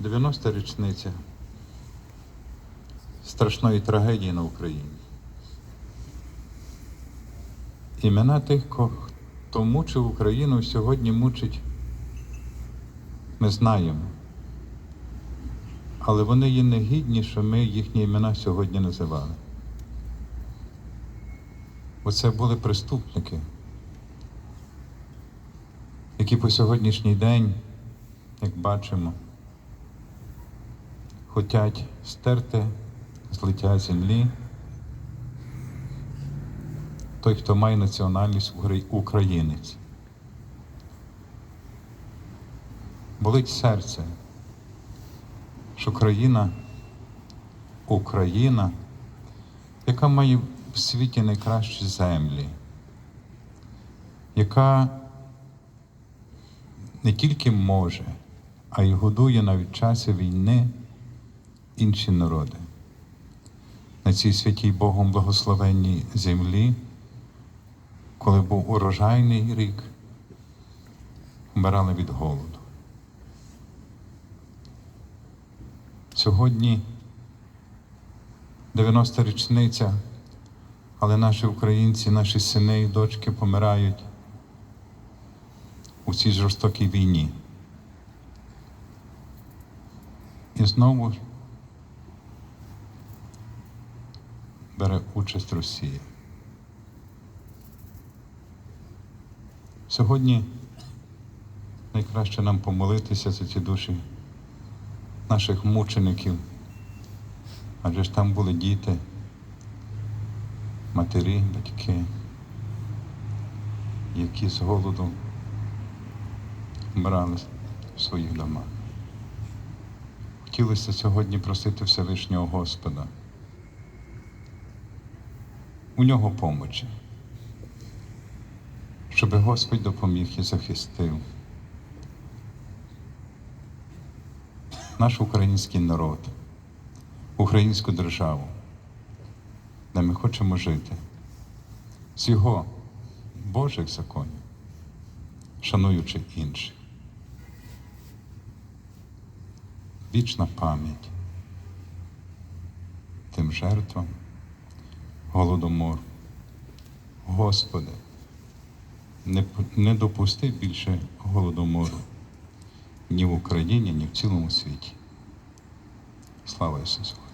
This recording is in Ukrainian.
90 річниця страшної трагедії на Україні. Імена тих, хто мучив Україну, сьогодні мучить, ми знаємо. Але вони є негідні, що ми їхні імена сьогодні називали. Оце були преступники, які по сьогоднішній день, як бачимо, хочуть стерти з лиця землі той, хто має національність українець. Болить серце, що країна, Україна, яка має в світі найкращі землі, яка не тільки може, а й годує навіть часі війни інші народи. На цій святій Богом благословенній землі, коли був урожайний рік, вмирали від голоду. Сьогодні 90 річниця, але наші українці, наші сини і дочки помирають у цій жорстокій війні. І знову бере участь Росія. Сьогодні найкраще нам помолитися за ці душі наших мучеників, адже ж там були діти, матері, батьки, які з голоду вмирали в своїх домах. Хотілося сьогодні просити Всевишнього Господа. У нього помочі, щоб Господь допоміг і захистив наш український народ, українську державу, де ми хочемо жити з його Божих законів, шануючи інших. Вічна пам'ять тим жертвам голодомору. Господи, не, не допусти більше голодомору ні в Україні, ні в цілому світі. Слава Ісусу!